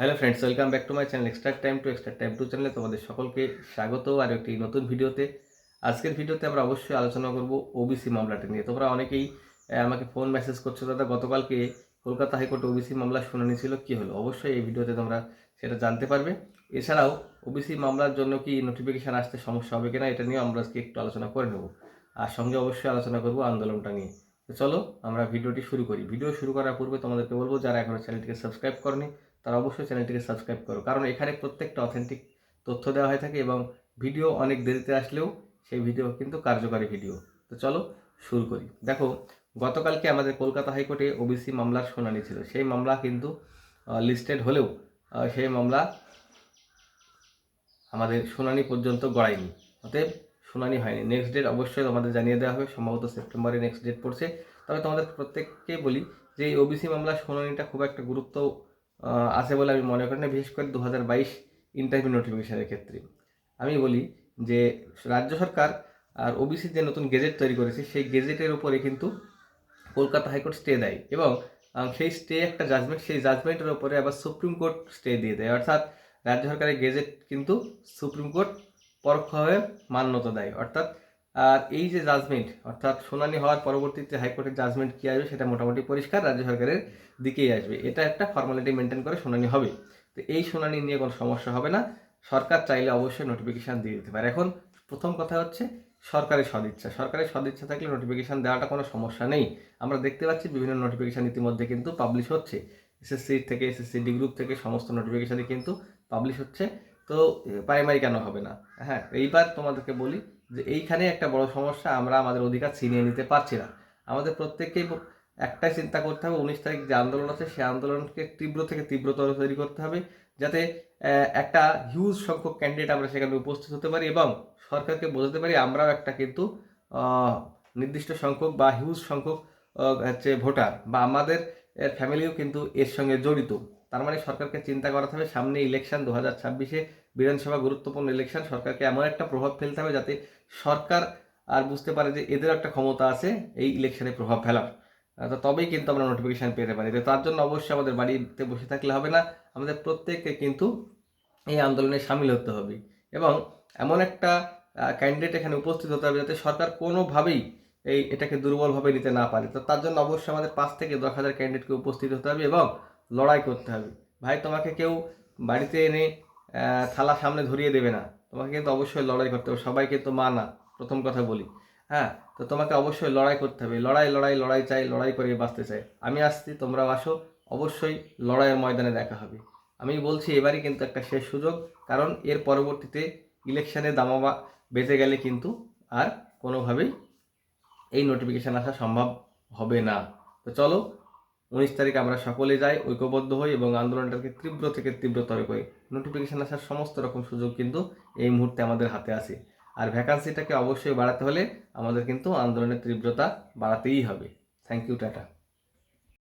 Hello friends welcome back to my channel extra time to extra time to চ্যানেলে তোমাদের সকলকে স্বাগত আর একটি নতুন ভিডিওতে। আজকের ভিডিওতে আমরা অবশ্যই আলোচনা করব ওবিসি মামলাটি নিয়ে। তোমরা অনেকেই আমাকে ফোন মেসেজ করছ, দাদা, গতকালকে কলকাতা হাইকোর্টে ওবিসি মামলা শুনানি ছিল, কী হলো? অবশ্যই এই ভিডিওতে তোমরা সেটা জানতে পারবে। এছাড়াও ওবিসি মামলার জন্য কি নোটিফিকেশান আসতে সমস্যা হবে কিনা, এটা নিয়ে আমরা আজকে একটু আলোচনা করে নেব। আর সঙ্গে অবশ্যই আলোচনা করব আন্দোলনটা নিয়ে। তো চলো, আমরা ভিডিওটি শুরু করি। ভিডিও শুরু করার পূর্বে তোমাদেরকে বলব, যারা এখনও চ্যানেলটিকে সাবস্ক্রাইব করনি তারা অবশ্যই চ্যানেলটিকে সাবস্ক্রাইব করো। কারণ এখানে প্রত্যেকটা অথেন্টিক তথ্য দেওয়া হয়ে থাকে এবং ভিডিও অনেক দেরিতে আসলেও সেই ভিডিও কিন্তু কার্যকারী ভিডিও। তো চলো শুরু করি। দেখো, গতকালকে আমাদের কলকাতা হাইকোর্টে ওবিসি মামলার শুনানি ছিল। সেই মামলা কিন্তু লিস্টেড হলেও সেই মামলা আমাদের শুনানি পর্যন্ত গড়ায়নি। অতএব শুনানি হয়নি। নেক্সট ডেট অবশ্যই তোমাদের জানিয়ে দেওয়া হবে। সম্ভবত সেপ্টেম্বরে নেক্সট ডেট পড়ছে। তবে তোমাদের প্রত্যেককে বলি যে এই ওবিসি মামলার শুনানিটা খুব একটা গুরুত্ব আছে বলে আমি মনে করি না, বিশেষ করে দু হাজার বাইশ ইন্টারভিউ নোটিফিকেশনের ক্ষেত্রে। আমি বলি যে, রাজ্য সরকার আর ওবিসি যে নতুন গেজেট তৈরি করেছে, সেই গেজেটের উপরে কিন্তু কলকাতা হাইকোর্ট স্টে দেয় এবং সেই স্টে একটা জাজমেন্ট সেই জাজমেন্টের উপরে আবার সুপ্রিম কোর্ট স্টে দিয়ে দেয়। অর্থাৎ রাজ্য সরকারের গেজেট কিন্তু সুপ্রিম কোর্ট পরোক্ষভাবে মান্যতা দেয়। অর্থাৎ আর এই যে জাজমেন্ট অর্থাৎ শুনানি হওয়ার পরবর্তীতে হাইকোর্টের জাজমেন্ট কী আসবে সেটা মোটামুটি পরিষ্কার, রাজ্য সরকারের দিকেই আসবে। এটা একটা ফর্মালিটি মেনটেন করে শুনানি হবে। তো এই শুনানি নিয়ে কোনো সমস্যা হবে না। সরকার চাইলে অবশ্যই নোটিফিকেশান দিয়ে দিতে পারে। এখন প্রথম কথা হচ্ছে সরকারের সদিচ্ছা। সরকারের সদিচ্ছা থাকলে নোটিফিকেশান দেওয়াটা কোনো সমস্যা নেই। আমরা দেখতে পাচ্ছি বিভিন্ন নোটিফিকেশান ইতিমধ্যে কিন্তু পাবলিশ হচ্ছে। এসএসসি থেকে এসএসসি ডি গ্রুপ থেকে সমস্ত নোটিফিকেশানই কিন্তু পাবলিশ হচ্ছে। তো প্রাইমারি কেন হবে না? হ্যাঁ এইবার তোমাদেরকে বলি যে এইখানে একটা বড় সমস্যা, আমরা আমাদের অধিকার ছিনিয়ে নিতে পারছি না। আমাদের প্রত্যেককেই একটাই চিন্তা করতে হবে, উনিশ তারিখ যে আন্দোলন আছে সেই আন্দোলনকে তীব্র থেকে তীব্রতর তৈরি করতে হবে, যাতে একটা হিউজ সংখ্যক ক্যান্ডিডেট আমরা সেখানে উপস্থিত হতে পারি এবং সরকারকে বোঝাতে পারি আমরাও একটা কিন্তু নির্দিষ্ট সংখ্যক বা হিউজ সংখ্যক হচ্ছে ভোটার বা আমাদের ফ্যামিলিও কিন্তু এর সঙ্গে জড়িত। তার মানে সরকারকে চিন্তা করাতে হবে, সামনে ইলেকশন দু হাজার ছাব্বিশে বিধানসভা গুরুত্বপূর্ণ ইলেকশন সরকারকে এমন একটা প্রভাব ফেলতে হবে যাতে সরকার আর বুঝতে পারে যে এদের একটা ক্ষমতা আছে এই ইলেকশনে প্রভাব ফেলার। তো তবেই কিন্তু আমরা নোটিফিকেশান পেতে পারি। তো তার জন্য অবশ্যই আমাদের বাড়িতে বসে থাকলে হবে না, আমাদের প্রত্যেককে কিন্তু এই আন্দোলনে সামিল হতে হবে এবং এমন একটা ক্যান্ডিডেট এখানে উপস্থিত হতে হবে যাতে সরকার কোনোভাবেই এই এটাকে দুর্বলভাবে নিতে না পারে। তো তার জন্য অবশ্যই আমাদের পাঁচ থেকে দশ হাজার ক্যান্ডিডেটকে উপস্থিত হতে হবে এবং লড়াই করতে হবে। ভাই, তোমাকে কেউ বাড়িতে এনে থালা সামনে ধরিয়ে দেবে না। তোমাকে কিন্তু অবশ্যই লড়াই করতে হবে। সবাই কিন্তু মা না, প্রথম কথা বলি। হ্যাঁ তো তোমাকে অবশ্যই লড়াই করতে হবে। লড়াই লড়াই লড়াই চাই, লড়াই করে বাঁচতে চাই। আমি আসছি, তোমরাও আসো। অবশ্যই লড়াইয়ের ময়দানে দেখা হবে। আমি বলছি, এবারই কিন্তু একটা শেষ সুযোগ। কারণ এর পরবর্তীতে ইলেকশানে দামাবা বেঁচে গেলে কিন্তু আর কোনোভাবেই এই নোটিফিকেশান আসা সম্ভব হবে না। তো চলো উনিশ তারিখ আমরা সকলে যাই, ঐক্যবদ্ধ হই এবং আন্দোলনটাকে তীব্র থেকে তীব্রতর করি। নোটিফিকেশান আসার সমস্ত রকম সুযোগ কিন্তু এই মুহূর্তে আমাদের হাতে আছে। আর ভ্যাকান্সিটাকে অবশ্যই বাড়াতে হলে আমাদের কিন্তু আন্দোলনের তীব্রতা বাড়াতেই হবে। Thank you tata